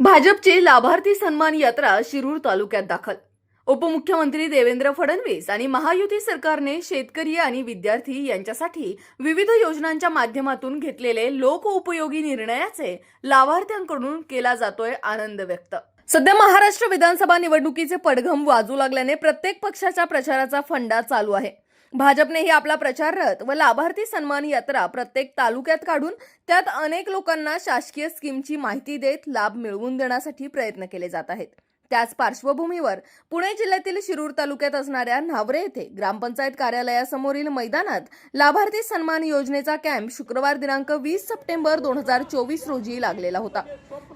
भाजपची लाभार्थी सन्मान यात्रा शिरूर तालुक्यात दाखल. उपमुख्यमंत्री देवेंद्र फडणवीस आणि महायुती सरकारने शेतकरी आणि विद्यार्थी यांच्यासाठी विविध योजनांच्या माध्यमातून घेतलेले लोकउपयोगी निर्णयाचे लाभार्थ्यांकडून केला जातोय आनंद व्यक्त. सध्या महाराष्ट्र विधानसभा निवडणुकीचे पडघम वाजू लागल्याने प्रत्येक पक्षाच्या प्रचाराचा फंडा चालू आहे. भाजपनेही आपला प्रचार रथ व लाभार्थी सन्मान यात्रा प्रत्येक तालुक्यात काढून त्यात अनेक लोकांना शासकीय स्कीमची माहिती देत लाभ मिळवून देण्यासाठी प्रयत्न केले जात आहेत. त्याच पार्श्वभूमीवर पुणे जिल्ह्यातील शिरूर तालुक्यात असणाऱ्या न्हावरे येथे ग्रामपंचायत कार्यालयासमोरील मैदानात लाभार्थी सन्मान योजनेचा कॅम्प शुक्रवार दिनांक वीस सप्टेंबर दोन हजार चोवीस रोजी लागलेला होता.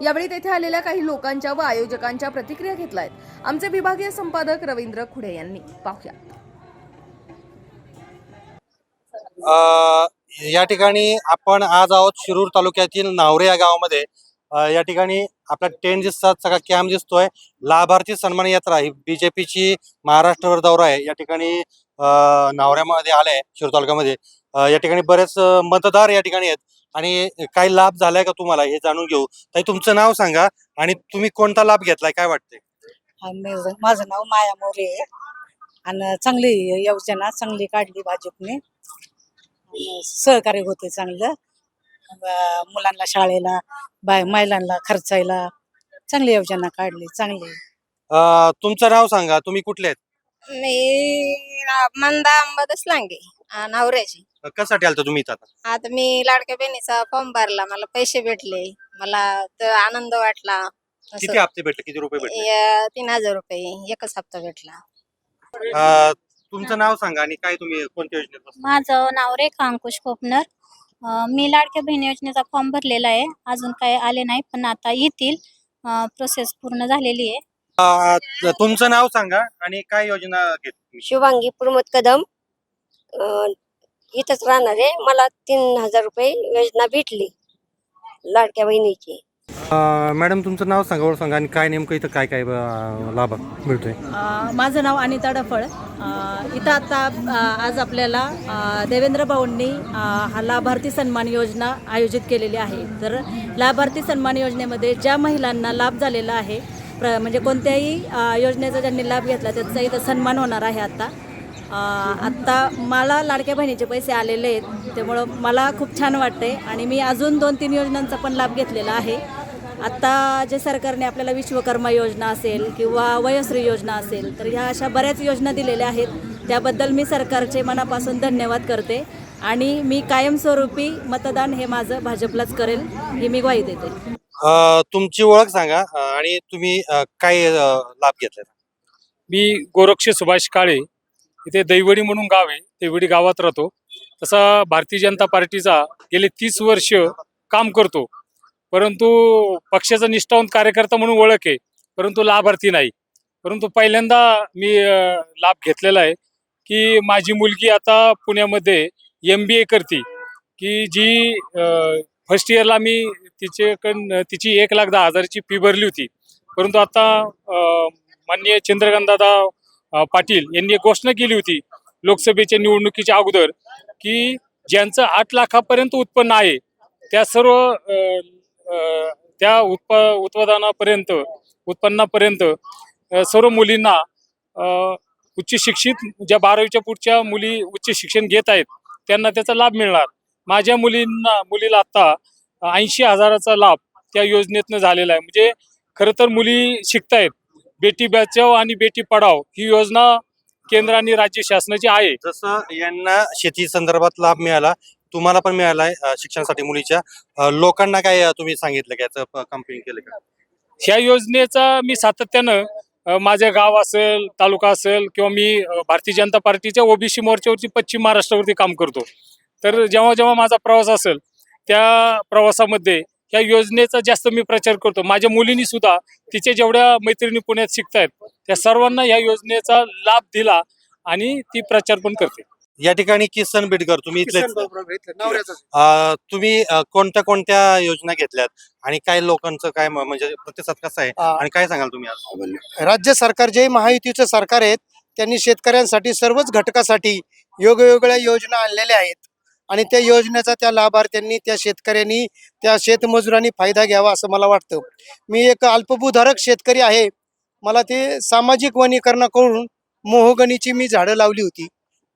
यावेळी तेथे आलेल्या काही लोकांच्या व आयोजकांच्या प्रतिक्रिया घेतल्या आहेत. आमचे विभागीय संपादक रवींद्र खुडे यांनी पाहूया. या ठिकाणी आपण आज आहोत शिरूर तालुक्यातील नावरे या गावामध्ये. या ठिकाणी आपला टेंट दिसतात सगळा कॅम्प दिसतोय. लाभार्थी सन्मान यात्रा ही बीजेपीची महाराष्ट्रावर दौरा आहे. या ठिकाणी नावऱ्यामध्ये आलाय शिरूर तालुक्यामध्ये. या ठिकाणी बरेच मतदार या ठिकाणी आहेत. आणि काही लाभ झालाय का तुम्हाला हे जाणून घेऊ? ताई तुमचं नाव सांगा आणि तुम्ही कोणता लाभ घेतलाय? काय वाटतंय? आणि माझं नाव माया मोरे आहे. आणि चांगली योजना चांगली काढली भाजपने. सहकार्य होते चांगलं. मुलांना शाळेला बाय महिलांना खर्चायला चांगली योजना काढली चांगली. अ, तुमचं नाव सांगा तुम्ही कुठले आहेत? मी मंदा अंबादास लांगे आ, नवऱ्याची. कशासाठी आलता तुम्ही इथं आता? आता मी लाडक्या बहिणीचा फॉर्म भरला मला पैसे भेटले मला तर आनंद वाटला. असं. किती हप्ते भेटले किती रुपये भेटले? या तीन हजार रुपये एकच हप्ता भेटला. अ, तुमचं नाव सांगा आणि काय तुम्ही कोणत्या योजनेत बसला? माझं नाव रेखा अंकुश कोपनर. अं, मी लाडक्या बहिणी योजनेचा फॉर्म भरलेला आहे. अजून काही आले नाही पण आता येतील. प्रोसेस पूर्ण झालेली आहे. अ, तुमचं नाव सांगा आणि काय योजना घेतली शुभांगी प्रमोद कदम. अं, इथंच राहणार आहे. मला तीन हजार रुपये योजना भेटली लाडक्या बहिणीची. मॅडम तुमचं नाव सांगा सांगा आणि काय नेमकं इथं काय काय लाभ मिळतोय? माझं नाव अनिता डफळ. इथं आता आज आपल्याला देवेंद्र भाऊंनी हा लाभार्थी सन्मान योजना आयोजित केलेली आहे. तर लाभार्थी सन्मान योजनेमध्ये ज्या महिलांना लाभ झालेला आहे प्र म्हणजे कोणत्याही योजनेचा ज्यांनी लाभ घेतला त्याचा इथं सन्मान होणार आहे आता. आत्ता मला लाडक्या बहिणीचे पैसे आलेले आहेत त्यामुळं मला खूप छान वाटते आणि मी अजून दोन तीन योजनांचा पण लाभ घेतलेला आहे. आत्ता जे सरकारने आपल्याला विश्वकर्मा योजना असेल किंवा वयोश्री योजना असेल तर ह्या अशा बऱ्याच योजना दिलेल्या आहेत. त्याबद्दल मी सरकारचे मनापासून धन्यवाद करते आणि मी कायमस्वरूपी मतदान हे माझं भाजपलाच करेल ही मी ग्वाही देते. अ, तुमची ओळख सांगा आणि तुम्ही काय लाभ घेतलाय मी गोरक्ष सुभाष काळे इथे दैवडी म्हणून गाव आहे दैवडी गावात राहतो. तसा भारतीय जनता पार्टीचा गेले तीस वर्ष काम करतो. परंतु पक्षाचा निष्ठावंत कार्यकर्ता म्हणून ओळख आहे परंतु लाभार्थी नाही. परंतु पहिल्यांदा मी लाभ घेतलेला आहे की माझी मुलगी आता पुण्यामध्ये एम बी ए करते. की जी फर्स्ट इयरला मी तिच्याकडं तिची एक लाख दहा हजाराची फी भरली होती. परंतु आता माननीय चंद्रकांतदादा पाटील यांनी एक घोषणा केली होती लोकसभेच्या निवडणुकीच्या अगोदर की ज्यांचं आठ लाखापर्यंत उत्पन्न आहे त्या सर्व त्या उत्प उत्पादनापर्यंत उत्पन्नापर्यंत सर्व मुलींना उच्च शिक्षित ज्या बारावीच्या पुढच्या मुली उच्च शिक्षण घेत आहेत त्यांना त्याचा लाभ मिळणार. माझ्या मुलींना मुलीला आता ऐंशी हजाराचा लाभ त्या योजनेतनं झालेला आहे. म्हणजे खरं तर मुली शिकतायत. बेटी बचाव आणि बेटी पढाव ही योजना केंद्र आणि राज्य शासनाची आहे. जसं यांना शेती संदर्भात लाभ मिळाला तुम्हाला पण मिळालाय अ, शिक्षणासाठी मुलीच्या. अ, लोकांना काय अ, तुम्ही सांगितलं का? याचं कंपेन केलं का? ह्या योजनेचा मी सातत्यानं अ, माझे गाव असेल तालुका असेल किंवा मी अ, भारतीय जनता पार्टीच्या ओबीसी मोर्चावरती पश्चिम महाराष्ट्रावरती काम करतो. तर जेव्हा जेव्हा माझा प्रवास असेल त्या प्रवासामध्ये ह्या योजनेचा जास्त मी प्रचार करतो. माझ्या मुलींनी सुद्धा तिच्या जेवढ्या मैत्रिणी पुण्यात शिकतायत त्या सर्वांना ह्या योजनेचा लाभ दिला आणि ती प्रचार पण करते. या ठिकाणी किसन बिडकर तुम्ही इथले तुम्ही अ, कोणत्या कोणत्या योजना घेतल्यात? आणि काय लोकांचं काय म- म्हणजे प्रतिसाद कसा आहे? आ, आणि काय सांगाल तुम्ही आज? राज्य सरकार जे महायुतीचं सरकार आहेत त्यांनी शेतकऱ्यांसाठी सर्वच घटकासाठी वेगवेगळ्या योजना आणलेल्या आहेत. आणि त्या योजनेचा त्या लाभार्थ्यांनी त्या शेतकऱ्यांनी त्या शेतमजुरांनी फायदा घ्यावा असं मला वाटतं. मी एक अल्पभूधारक शेतकरी आहे. मला ते सामाजिक वनीकरण करून मोहगणीची मी झाडं लावली होती.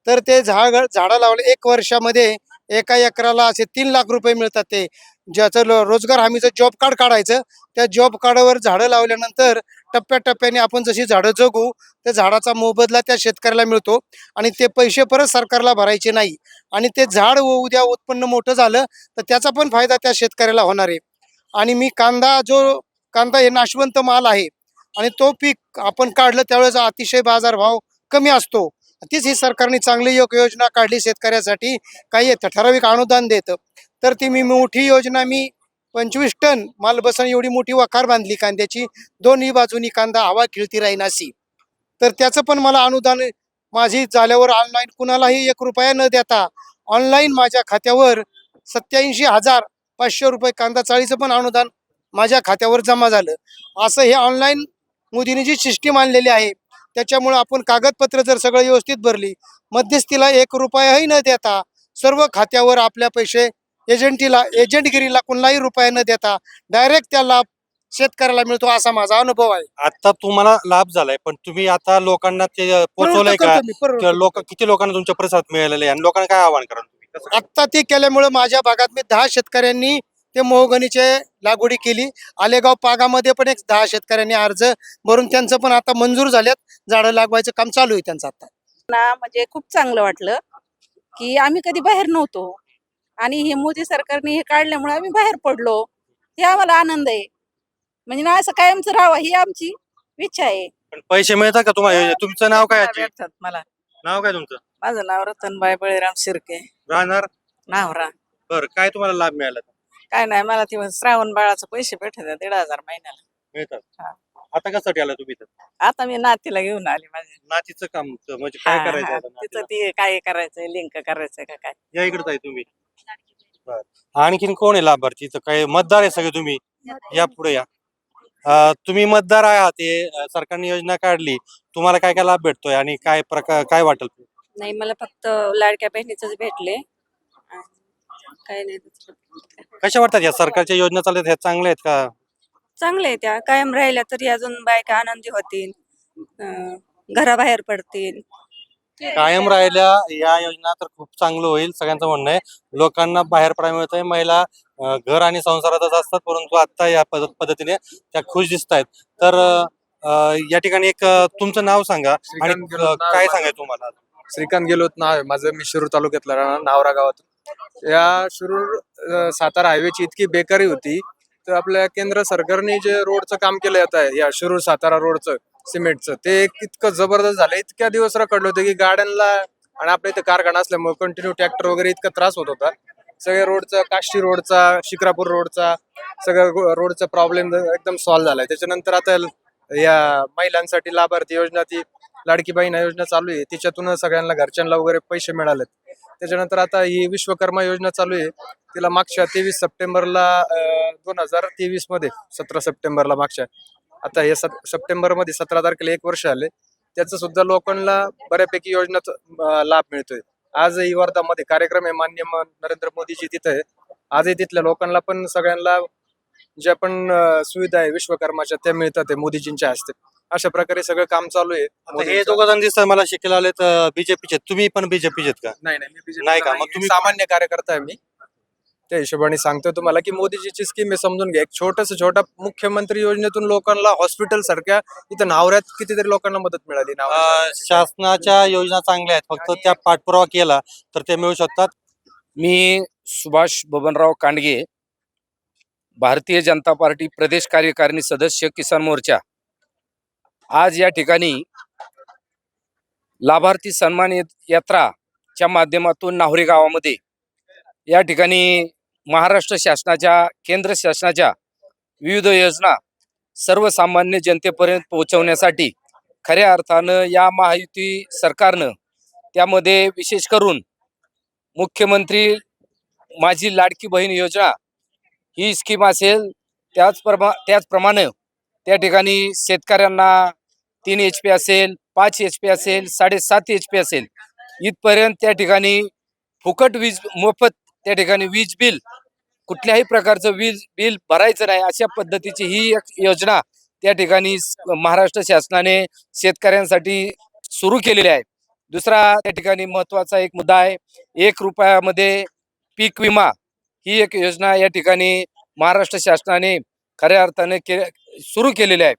तर ते झाड झाडं लावले एक वर्षामध्ये एका एकराला असे तीन लाख रुपये मिळतात ते. ज्याचं लो- रोजगार हमीचं जॉब कार्ड काढायचं त्या जॉब कार्डावर झाडं लावल्यानंतर टप्प्याटप्प्याने आपण जशी झाडं जगू त्या झाडाचा मोबदला त्या शेतकऱ्याला मिळतो आणि ते पैसे परत सरकारला भरायचे नाही. आणि ते झाड उद्या उत्पन्न मोठं झालं तर त्याचा पण फायदा त्या शेतकऱ्याला होणार आहे. आणि मी कांदा जो कांदा हे नाशवंत माल आहे आणि तो पीक आपण काढलं त्यावेळेस अतिशय बाजारभाव कमी असतो. तीच ही सरकारने चांगली योग योजना काढली शेतकऱ्यासाठी. काही येतं ठराविक अनुदान देतं. तर ती मी मोठी योजना मी पंचवीस टन माल बसण एवढी मोठी वखार बांधली कांद्याची. दोन्ही बाजूनी कांदा हवा खिळती राहीन अशी तर त्याचं पण मला अनुदान माझी झाल्यावर ऑनलाईन कुणालाही एक रुपया न देता ऑनलाईन माझ्या खात्यावर सत्याऐंशी हजार पाचशे रुपये कांदा चाळीचं पण अनुदान माझ्या खात्यावर जमा झालं. असं हे ऑनलाईन मोदींनी जी सिस्टीम आणलेली आहे त्याच्यामुळं आपण कागदपत्र जर सगळं व्यवस्थित भरली मध्यस्थीला एक रुपयाही न देता सर्व खात्यावर आपल्या पैसे एजंटीला एजंटगिरीला कुणालाही रुपया न देता डायरेक्ट त्या लाभ शेतकऱ्याला मिळतो असा माझा अनुभव आहे आता तुम्हाला लाभ झालाय पण तुम्ही आता लोकांना ते पोहोचवलंय का. लोक किती लोकांना तुमच्या प्रतिसाद मिळालेला आहे आणि लोकांना काय आव्हान कराल तुम्ही कसं? आत्ता ते केल्यामुळे माझ्या भागात मी दहा शेतकऱ्यांनी ते मोहगणीचे लागवडी केली. आलेगाव पागामध्ये पण एक दहा शेतकऱ्यांनी अर्ज भरून त्यांचं पण आता मंजूर झाल्यात झाडं लागवायचं काम चालू आहे त्यांचं आता. ना म्हणजे खूप चांगलं वाटलं की आम्ही कधी बाहेर नव्हतो. आणि हे मोदी सरकारने हे काढल्यामुळे आम्ही बाहेर पडलो. हे आम्हाला आनंद आहे. म्हणजे ना असं कायमचं राहावं ही आमची इच्छा आहे. पण पैसे मिळतात का तुम्हाला? तुमचं नाव काय आजी? भेटतात मला. नाव काय तुमचं? माझं नाव रतनबाई बळीराम शिर्के. राहणार? नावरा बर काय तुम्हाला लाभ मिळाला? काय नाही मला ते श्रावण बाळाचे पैसे भेटतात दीड हजार महिन्याला. मिळतात. हा. आता कशासाठी आला तुम्ही इथं? आता मी नातीला घेऊन आली माझ्या नातीचं काम म्हणजे काय हा, करायचं हा. आता तिचं नातीला? ते काय करायचंय लिंक करायचंय का काय? या इकडे आहे तुम्ही. बर. आणखीन कोण आहे लाभार्थी? तर काय मतदार आहे सगळे तुम्ही? या पुढे या. अं, तुम्ही मतदार आहात हे अं, सरकारने योजना काढली. तुम्हाला काय काय लाभ भेटतोय आणि काय प्रकार काय वाटेल? नाही मला फक्त लाडक्या बहिणीच भेटले. काय नाही कशा वाटतात या सरकारच्या योजना चालतात ह्या चांगल्या आहेत का? चांगले आहे त्या कायम राहिल्या तरी अजून बायका आनंदी होतील. अं, घराबाहेर पडतील. कायम राहिल्या या योजना तर खूप चांगलं होईल सगळ्यांचं म्हणणं आहे. लोकांना बाहेर पडायला मिळत आहे महिला अं, घर आणि संसारातच असतात परंतु आता या पद्धत पद्धतीने त्या खुश दिसत आहेत तर अं, या ठिकाणी एक अं, तुमचं नाव सांगा आणि श्रीकांत गेलोत अं, नाव. काय आहे सांगाय तुम्हाला? श्रीकांत गेलोत नाव आहे. माझं मी शिरूर तालुक्यातला राहणार नावरा गावात या शिरूर सातारा हायवेची इतकी बेकारी होती तर आपल्या केंद्र सरकारने जे रोडचं काम केलं जात आहे या शिरूर सातारा रोडचं सिमेंटचं ते इतकं जबरदस्त झालं. इतक्या दिवस रखडलं होतं की गाड्यांना आणि आपल्या इथे कारखाना असल्यामुळे कंटिन्यू ट्रॅक्टर वगैरे इतका त्रास होत होता. सगळ्या रोडचा काष्टी रोडचा शिक्रापूर रोडचा सगळं रोडचा प्रॉब्लेम एकदम सॉल्व्ह झालाय. त्याच्यानंतर आता या महिलांसाठी लाभार्थी योजना ती लाडकी बहीण योजना चालू आहे. तिच्यातून सगळ्यांना घरच्यांना वगैरे पैसे मिळालेत. त्याच्यानंतर आता ही विश्वकर्मा योजना चालू आहे. तिला मागच्या तेवीस सप्टेंबरला दोन हजार तेवीसमध्ये सतरा सप्टेंबरला मागच्या. आता हे सप्टेंबरमध्ये सतरा तारखेला एक वर्ष आले. त्याचं सुद्धा लोकांना बऱ्यापैकी योजनाचा लाभ मिळतोय. आजही वर्धामध्ये कार्यक्रम आहे मान्य नरेंद्र मोदीजी तिथं आहे. आजही तिथल्या लोकांना पण सगळ्यांना ज्या पण सुविधा आहे विश्वकर्माच्या त्या मिळतात मोदीजींच्या हस्ते. अशा प्रकारे सगळं काम चालू आहे हे. दोघं जण दिसतात मला शिकायला आलेत बीजेपीचे तुम्ही पण बीजेपीचे आहेत का नाही नाही मी BJP नाही का? मग. तुम्ही- सामान्य कार्यकर्ता आहे मी त्या हिशोबाने सांगतोय तुम्हाला की मोदीजीची स्कीम आहे समजून घ्या एक छोटस छोटा मुख्यमंत्री योजनेतून लोकांना हॉस्पिटल सारख्या इथं नावऱ्यात कितीतरी लोकांना मदत मिळाली अं. शासनाच्या योजना चांगल्या आहेत फक्त त्या पाठपुरावा केला तर ते मिळू शकतात मी सुभाष बबनराव कांडगे भारतीय जनता पार्टी प्रदेश कार्यकारिणी सदस्य किसान मोर्चा आज या ठिकाणी लाभार्थी सन्मान यात्राच्या माध्यमातून नाहुरी गावामध्ये या ठिकाणी महाराष्ट्र शासनाच्या केंद्र शासनाच्या विविध योजना सर्वसामान्य जनतेपर्यंत पोहोचवण्यासाठी खऱ्या अर्थानं या महायुती सरकारनं त्यामध्ये विशेष करून मुख्यमंत्री माझी लाडकी बहीण योजना ही स्कीम असेल त्याचप्रमा त्याचप्रमाणे त्या ठिकाणी शेतकऱ्यांना तीन एच पी असेल पाच एच पी असेल साडेसात एच पी असेल. इथपर्यंत त्या ठिकाणी फुकट वीज मोफत त्या ठिकाणी वीज बिल कुठल्याही प्रकारचं वीज बिल भरायचं नाही अशा पद्धतीची ही एक योजना त्या ठिकाणी महाराष्ट्र शासनाने शेतकऱ्यांसाठी सुरू केलेली आहे. दुसरा त्या ठिकाणी महत्त्वाचा एक मुद्दा आहे एक रुपयामध्ये पीक विमा ही एक योजना या ठिकाणी महाराष्ट्र शासनाने खऱ्या अर्थाने के सुरू केलेली आहे.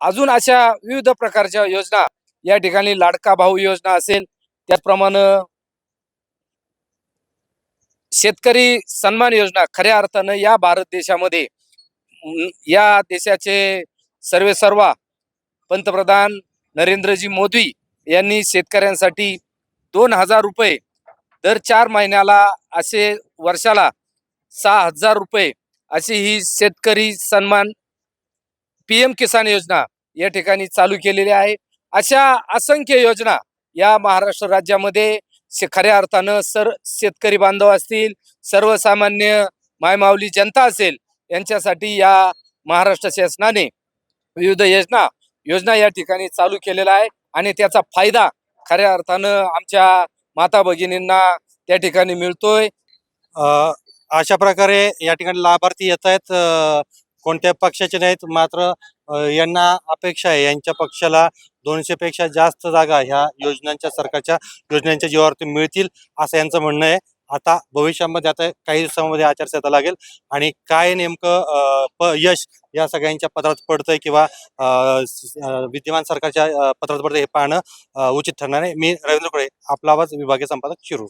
अजून अशा विविध प्रकारच्या योजना या ठिकाणी लाडका भाऊ योजना असेल त्याचप्रमाणे शेतकरी सन्मान योजना खऱ्या अर्थानं या भारत देशामध्ये या देशाचे सर्वे सर्वा पंतप्रधान नरेंद्रजी मोदी यांनी शेतकऱ्यांसाठी दोन हजार रुपये दर चार महिन्याला असे वर्षाला सहा हजार रुपये अशी ही शेतकरी सन्मान पीएम किसान योजना या ठिकाणी चालू केलेली आहे. अशा असंख्य योजना या महाराष्ट्र राज्यामध्ये खऱ्या अर्थानं सर शेतकरी बांधव असतील सर्वसामान्य मायमावली जनता असेल यांच्यासाठी या महाराष्ट्र शासनाने विविध योजना योजना या ठिकाणी चालू केलेला आहे आणि त्याचा फायदा खऱ्या अर्थानं आमच्या माता भगिनींना त्या ठिकाणी मिळतोय. अशा प्रकारे या ठिकाणी लाभार्थी येत आहेत. कोणत्या पक्षाचे नाहीत मात्र यांना अपेक्षा आहे. यांच्या पक्षाला दोनशे पेक्षा जास्त जागा ह्या योजनांच्या सरकारच्या योजनांच्या जीवावरती मिळतील असं यांचं म्हणणं आहे. आता भविष्यामध्ये आता काही दिवसांमध्ये आचारसंहिता लागेल आणि काय नेमकं प यश या सगळ्यांच्या पत्रात पडतंय किंवा विद्यमान सरकारच्या पत्रात पडतंय हे पाहणं उचित ठरणार आहे मी रवींद्र कुळे आपला आवाज विभागीय संपादक शिरू